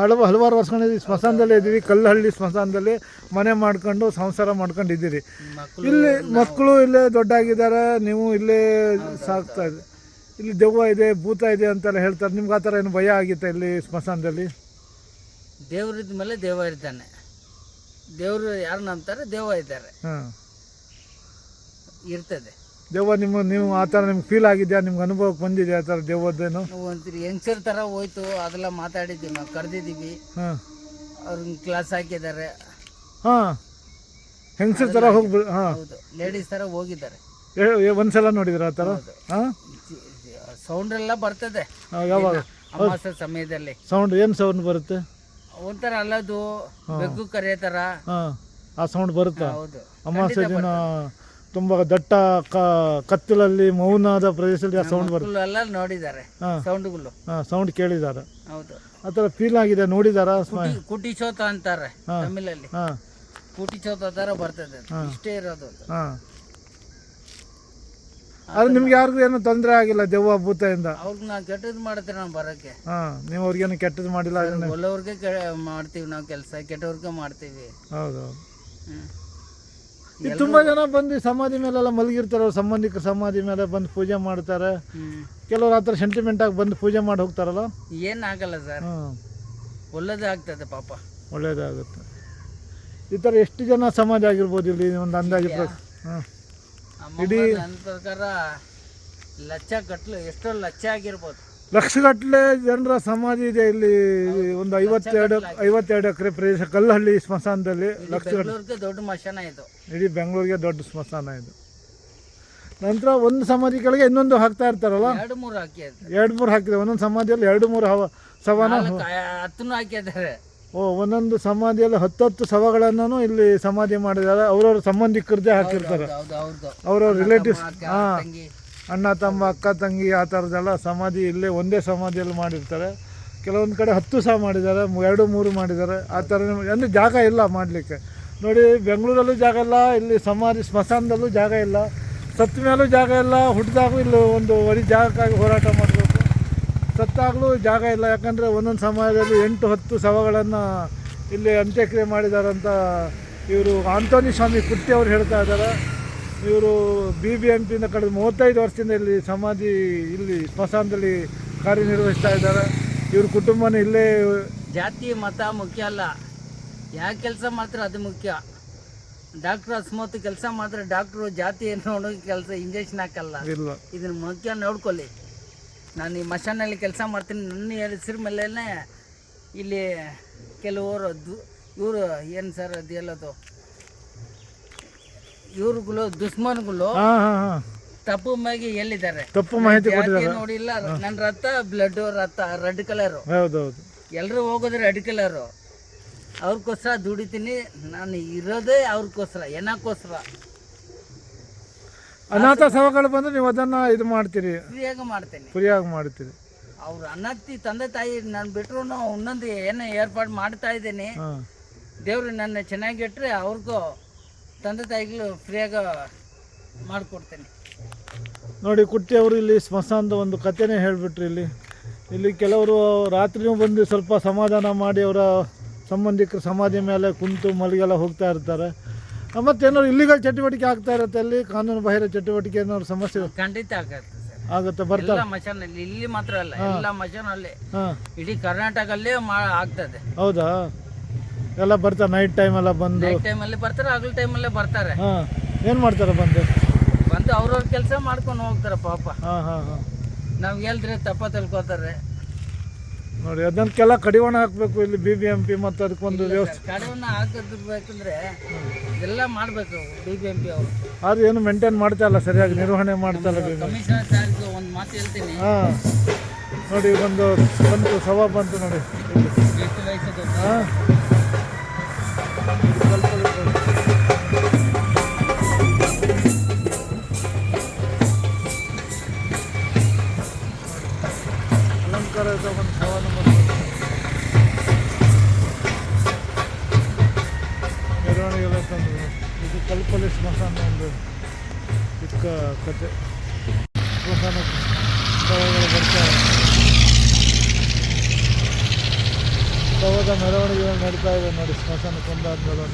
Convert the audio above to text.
ಹಲವು ಹಲವಾರು ವರ್ಷಗಳಿಂದ ಈ ಸ್ಮಶಾನದಲ್ಲೇ ಇದ್ದೀವಿ. ಕಲ್ಲಹಳ್ಳಿ ಸ್ಮಶಾನದಲ್ಲಿ ಮನೆ ಮಾಡ್ಕೊಂಡು ಸಂಸಾರ ಮಾಡ್ಕೊಂಡು ಇದ್ದೀರಿ ಮಕ್ಕಳು ಇಲ್ಲಿ ಮಕ್ಕಳು ಇಲ್ಲೇ ದೊಡ್ಡಾಗಿದ್ದಾರೆ. ನೀವು ಇಲ್ಲೇ ಸಾಕ್ತಾ ಇದೆ ಇಲ್ಲಿ ದೆವ್ವ ಇದೆ ಭೂತ ಇದೆ ಅಂತೆಲ್ಲ ಹೇಳ್ತಾರೆ. ನಿಮ್ಗೆ ಆ ಥರ ಏನು ಭಯ ಆಗಿತ್ತು ಇಲ್ಲಿ ಸ್ಮಶಾನದಲ್ಲಿ? ದೇವ್ರಿದ್ದ ಮೇಲೆ ದೇವ ಇರ್ತಾನೆ ದೇವರು ಯಾರು ನಂಬ್ತಾರೆ? ದೇವ ಇದ್ದಾರೆ. ಹಾಂ. ಇರ್ತದೆ. ದೆವ್ವ ನಿಮ್ಮ ನೀವು ಆ ಥರ ನಿಮ್ಗೆ ಫೀಲ್ ಆಗಿದೆಯಾ? ನಿಮ್ಗೆ ಅನುಭವಕ್ಕೆ ಬಂದಿದೆಯಾ ಆ ಥರ ದೆವ್ವದ್ದೇನು ಒಂದ್ಸರಿ ಹೆಂಗ್ಸರ್ ಥರ ಹೋಯ್ತು ಅದೆಲ್ಲ ಮಾತಾಡಿದ್ದೀವಿ ನಾವು ಕರೆದಿದ್ದೀವಿ. ಹಾಂ. ಅವ್ರನ್ನ ಕ್ಲಾಸ್ ಹಾಕಿದ್ದಾರೆ. ಹಾಂ. ಹೆಂಗ್ಸರ್ ಥರ ಹೋಗಿ ಹಾಂ. ಹೌದು ಲೇಡೀಸ್ ಥರ ಹೋಗಿದ್ದಾರೆ. ಒಂದ್ಸಲ ನೋಡಿದ್ರ ಆ ಥರ? ಹಾಂ? ಸೌಂಡ್ ಎಲ್ಲ ಬರ್ತದೆ. ಯಾವಾಗ? ಅಮಾವಾಸ್ಯ ಸಮಯದಲ್ಲಿ. ಸೌಂಡ್ ಏನು ಸೌಂಡ್ ಬರುತ್ತೆ? ಒಂಥರ ಅಲ್ಲದು ಬೆಕ್ಕು ಕರೆಯೋ ಥರ. ಹಾಂ. ಆ ಸೌಂಡ್ ಬರುತ್ತಾ? ಹೌದು. ಅಮಾವಾಸ್ಯೆ ದಿನ ತುಂಬ ದಟ್ಟ ಕತ್ತಲಲ್ಲಿ ಮೌನದ ಪ್ರದೇಶದಲ್ಲಿ ಆ ಸೌಂಡ್ ಬರುತ್ತೆ. ಎಲ್ಲ ನೋಡಿದ್ದಾರೆ ಸೌಂಡ್ಗಳು ಸೌಂಡ್ ಕೇಳಿದ್ದಾರೆ. ಹೌದು. ಆ ಥರ ಫೀಲ್ ಆಗಿದೆ ನೋಡಿದಾರಾ ಕುಟಿ ಚೋತ ಅಂತಾರೆ ತಮಿಳಲ್ಲಿ. ಕುಟಿ ಕುಟಿಚೋತ ಥರ ಬರ್ತದೆ. ಇಷ್ಟೇ ಇರೋದು ಅದು. ನಿಮ್ಗೆ ಯಾರಿಗೂ ಏನು ತೊಂದರೆ ಆಗಿಲ್ಲ ದೆವ್ವ ಭೂತದಿಂದ? ಅವ್ರಿಗೆ ನಾವು ಕೆಟ್ಟದ್ದು ಮಾಡ್ತೀವಿ ನಾವು ಬರೋಕ್ಕೆ. ಹಾಂ ನೀವು ಅವ್ರಿಗೇನು ಕೆಟ್ಟದ್ದು ಮಾಡಿಲ್ಲ ಒಳ್ಳೆಯವ್ರಿಗೆ ಮಾಡ್ತೀವಿ ನಾವು ಕೆಲಸ ಕೆಟ್ಟವ್ರಿಗೆ ಮಾಡ್ತೀವಿ. ಹೌದು. ಹ್ಮ್. ತುಂಬ ಜನ ಬಂದು ಸಮಾಧಿ ಮೇಲೆಲ್ಲ ಮಲಗಿರ್ತಾರೆ ಅವ್ರ ಸಂಬಂಧಿಕ ಸಮಾಧಿ ಮೇಲೆ ಬಂದು ಪೂಜೆ ಮಾಡ್ತಾರೆ. ಕೆಲವರು ಆತರ ಸೆಂಟಿಮೆಂಟ್ ಆಗಿ ಬಂದು ಪೂಜೆ ಮಾಡಿ ಹೋಗ್ತಾರಲ್ಲ? ಏನಾಗಲ್ಲ ಸರ್ ಒಳ್ಳೇದೇ ಆಗ್ತದೆ ಪಾಪ. ಒಳ್ಳೇದಾಗುತ್ತೆ ಈ ಥರ ಎಷ್ಟು ಜನ ಸಮಾಧಿ ಆಗಿರ್ಬೋದು ಇಲ್ಲಿ? ಒಂದು ಅಂದಾಜು ಪ್ರ ಹಾಂ. ಅಮ್ಮಮ್ಮ ನನ್ನ ಪ್ರಕಾರ ಲಚ್ಚ ಕಟ್ಲು ಎಷ್ಟೋ ಲಚ್ಚ ಆಗಿರ್ಬೋದು. ಲಕ್ಷಗಟ್ಟಲೆ ಜನರ ಸಮಾಧಿ ಇದೆ ಇಲ್ಲಿ. ಒಂದು ಐವತ್ತೆರಡು ಐವತ್ತೆರಡು ಎಕರೆ ಪ್ರದೇಶ ಕಲ್ಲಹಳ್ಳಿ ಸ್ಮಶಾನದಲ್ಲಿ ಲಕ್ಷಗಟ್ಟಲೆ. ದೊಡ್ಡ ಸ್ಮಶಾನ ಇದು. ಇಡೀ ಬೆಂಗಳೂರಿಗೆ ದೊಡ್ಡ ಸ್ಮಶಾನ ಇದು. ನಂತರ ಒಂದು ಸಮಾಧಿ ಕೆಳಗೆ ಇನ್ನೊಂದು ಹಾಕ್ತಾ ಇರ್ತಾರಲ್ಲ? ಎರಡು ಮೂರು ಹಾಕಿದ್ದಾರೆ ಎರಡು ಮೂರು ಹಾಕಿದೆ ಒಂದೊಂದು ಸಮಾಧಿಯಲ್ಲಿ ಎರಡು ಮೂರು ಹವ ಸವಾನ ಹತ್ತನ್ನು ಹಾಕಿದ್ದಾರೆ. ಓ ಒಂದೊಂದು ಸಮಾಧಿಯಲ್ಲಿ ಹತ್ತತ್ತು ಶವಗಳನ್ನು ಇಲ್ಲಿ ಸಮಾಧಿ ಮಾಡಿದ್ದಾರೆ. ಅವ್ರವ್ರ ಸಂಬಂಧಿಕರದೇ ಹಾಕಿರ್ತಾರೆ. ಅವ್ರವ್ರ ರಿಲೇಟಿವ್ಸ್ ಹಾಂ. ಅಣ್ಣ, ತಮ್ಮ, ಅಕ್ಕ, ತಂಗಿ ಆ ಥರದ್ದೆಲ್ಲ ಸಮಾಧಿ ಇಲ್ಲೇ ಒಂದೇ ಸಮಾಧಿಯಲ್ಲಿ ಮಾಡಿರ್ತಾರೆ. ಕೆಲವೊಂದು ಕಡೆ ಹತ್ತು ಸಹ ಮಾಡಿದ್ದಾರೆ ಎರಡು, ಮೂರು ಮಾಡಿದ್ದಾರೆ. ಆ ಥರ ಅಂದರೆ ಜಾಗ ಇಲ್ಲ ಮಾಡಲಿಕ್ಕೆ. ನೋಡಿ, ಬೆಂಗಳೂರಲ್ಲೂ ಜಾಗ ಇಲ್ಲ, ಇಲ್ಲಿ ಸಮಾಧಿ ಸ್ಮಶಾನದಲ್ಲೂ ಜಾಗ ಇಲ್ಲ. ಸತ್ತ ಮೇಲೂ ಜಾಗ ಇಲ್ಲ ಹುಟ್ಟಿದಾಗೂ ಇಲ್ಲಿ ಒಂದು ಒಳ್ಳೆ ಜಾಗಕ್ಕಾಗಿ ಹೋರಾಟ ಮಾಡಬೇಕು. ಸತ್ತಾಗಲೂ ಜಾಗ ಇಲ್ಲ. ಯಾಕಂದರೆ ಒಂದೊಂದು ಸಮಾಜದಲ್ಲಿ ಎಂಟು, ಹತ್ತು ಶವಗಳನ್ನು ಇಲ್ಲಿ ಅಂತ್ಯಕ್ರಿಯೆ ಮಾಡಿದಾರಂತ ಇವರು ಆಂಟೋನಿ ಸ್ವಾಮಿ ಕುಟ್ಟಿ ಅವರು ಹೇಳ್ತಾ ಇದ್ದಾರೆ. ಇವರು ಬಿ ಬಿ ಎಂ ಪಿಯಿಂದ ಕಳೆದ ಮೂವತ್ತೈದು ವರ್ಷದಿಂದ ಇಲ್ಲಿ ಸಮಾಧಿ ಇಲ್ಲಿ ಸ್ಮಶಾನದಲ್ಲಿ ಕಾರ್ಯನಿರ್ವಹಿಸ್ತಾ ಇದ್ದಾರೆ. ಇವ್ರ ಕುಟುಂಬನ ಇಲ್ಲೇ ಜಾತಿ ಮತ ಮುಖ್ಯ ಅಲ್ಲ. ಯಾವ ಕೆಲಸ ಮಾತ್ರ ಅದು ಮುಖ್ಯ. ಡಾಕ್ಟ್ರು ಅಸ್ಮತ್ ಕೆಲಸ ಮಾತ್ರ ಡಾಕ್ಟ್ರು ಜಾತಿ ನೋಡೋ ಕೆಲಸ ಇಂಜೆಕ್ಷನ್ ಹಾಕಲ್ಲ. ಇಲ್ಲ. ಇದನ್ನ ಮುಖ್ಯ ನೋಡ್ಕೊಳ್ಳಿ. ನಾನು ಈ ಮಶಾನಲ್ಲಿ ಕೆಲಸ ಮಾಡ್ತೀನಿ. ನನ್ನ ಹೆಸರು ಮೇಲೆ ಇಲ್ಲಿ ಕೆಲವರು ದು ಇವರು ಏನು ಸರ್ ಅದು ಹೇಳೋದು? ಇವ್ರುಗಳು ದುಶ್ಮನ್ಗಳು ತಪ್ಪು ಮಾಗಿ ಎಲ್ಲಿದ್ದಾರೆ? ತಪ್ಪು ಮಾಹಿತಿ ಜಾತಿ ನೋಡಿಲ್ಲ. ನನ್ನ ರಥ ಬ್ಲಡ್ ರಥ ರೆಡ್ ಕಲರ್ ಹೌದೌದು. ಎಲ್ಲರೂ ಹೋಗೋದು ರೆಡ್ ಕಲರ್ ಅವ್ರಿಗೋಸ್ಕರ ದುಡಿತೀನಿ. ನಾನು ಇರೋದೇ ಅವ್ರಿಗೋಸ್ಕರ ಏನಕ್ಕೋಸ್ಕರ? ಅನಾಥ ಸವಗಳು ಬಂದು ನೀವು ಅದನ್ನ ಇದು ಮಾಡ್ತೀರಿ. ಫ್ರೀಯಾಗಿ ಮಾಡ್ತೀನಿ. ಫ್ರೀಯಾಗಿ ಮಾಡ್ತೀರಿ. ಅವ್ರ ಅಣ್ಣತ್ತಿ ತಂದೆ ತಾಯಿ ನಾನು ಬಿಟ್ಟರು ಇನ್ನೊಂದು ಏನೋ ಏರ್ಪಾಡು ಮಾಡ್ತಾ ಇದ್ದೀನಿ. ದೇವ್ರು ದೇವರು ನನ್ನ ಚೆನ್ನಾಗಿಟ್ರೆ ಅವ್ರಿಗೂ ತಂದೆ ತಾಯಿಗಳು ಫ್ರೀಯಾಗ ಮಾಡಿಕೊಡ್ತೇನೆ. ನೋಡಿ ಕುಟ್ಟಿ ಅವರು ಇಲ್ಲಿ ಸ್ಮಶಾನದ ಒಂದು ಕಥೆನೇ ಹೇಳಿಬಿಟ್ರು ಇಲ್ಲಿ. ಇಲ್ಲಿ ಕೆಲವರು ರಾತ್ರಿನೂ ಬಂದು ಸ್ವಲ್ಪ ಸಮಾಧಾನ ಮಾಡಿ ಅವರ ಸಂಬಂಧಿಕರ ಸಮಾಧಿ ಮೇಲೆ ಕುಂತು ಮಲಗೆಲ್ಲ ಹೋಗ್ತಾ ಇರ್ತಾರೆ. ಮತ್ತೇನಾದ್ರು ಇಲ್ಲಿಗಲ್ ಚಟುವಟಿಕೆ ಆಗ್ತಾ ಇರುತ್ತೆ ಅಲ್ಲಿ? ಕಾನೂನು ಬಾಹಿರ ಚಟುವಟಿಕೆ ಏನಾದ್ರು ಸಮಸ್ಯೆ? ಖಂಡಿತ ಆಗತ್ತೆ ಆಗುತ್ತೆ ಬರ್ತಾರೆ ಮಶಾನಲ್ಲಿ ಇಲ್ಲಿ ಮಾತ್ರ ಅಲ್ಲ ಎಲ್ಲ ಮಷಾನಲ್ಲಿ ಹಾಂ. ಇಡೀ ಕರ್ನಾಟಕಲ್ಲೇ ಮಾ ಆಗ್ತದೆ. ಹೌದಾ? ಎಲ್ಲ ಬರ್ತಾರೆ ನೈಟ್ ಟೈಮ್ ಎಲ್ಲ ಬಂದು. ನೈಟ್ ಟೈಮಲ್ಲಿ ಬರ್ತಾರೆ ಹಗಲು ಟೈಮಲ್ಲೇ ಬರ್ತಾರೆ. ಹಾಂ ಏನು ಮಾಡ್ತಾರೆ ಬಂದು? ಬಂದು ಅವ್ರವ್ರ ಕೆಲಸ ಮಾಡ್ಕೊಂಡು ಹೋಗ್ತಾರೆ ಪಾಪ. ಹಾಂ ಹಾಂ ಹಾಂ. ನಾವು ಹೇಳಿದ್ರೆ ತಪ್ಪ ತಿಳ್ಕೊತಾರೆ. ನೋಡಿ ಅದಕ್ಕೆಲ್ಲ ಕಡಿವಾಣ ಹಾಕಬೇಕು ಇಲ್ಲಿ ಬಿ ಬಿ ಎಂ ಪಿ ಮತ್ತು ಅದಕ್ಕೊಂದು ವ್ಯವಸ್ಥೆ. ಕಡವನ್ನ ಹಾಕಿರ್ಬೇಕಂದ್ರೆ ಇದೆಲ್ಲ ಮಾಡಬೇಕು ಬಿ ಬಿ ಎಂ ಪಿ ಅವರು. ಆದ್ರೆ ಏನು ಮೇಂಟೈನ್ ಮಾಡ್ತಾ ಇಲ್ಲ ಸರಿಯಾಗಿ ನಿರ್ವಹಣೆ ಮಾಡ್ತಾ ಇಲ್ಲ ಕಮಿಷನರ್ ಸಾರ್ಗೆ ಒಂದು ಮಾತು ಹೇಳ್ತೀನಿ. ಹಾಂ. ನೋಡಿ ಒಂದು ಬಂತು ಸವ ಬಂತು ನೋಡಿ. ಎಷ್ಟು ವಯಸ್ಸು ಹಾಂ. ಇದು ಕಲ್ಪಲಿ ಸ್ಮಶಾನ ಒಂದು ಚಿಕ್ಕ ಕತೆ ಸ್ಮಶಾನ ಶವಗಳು ಬರ್ತಾರೆ ಶವದ ಮೆರವಣಿಗೆ ನಡೀತಾ ಇದೆ ನೋಡಿ ಸ್ಮಶಾನ ಕುಂದಾದ್ಮೇಲೆ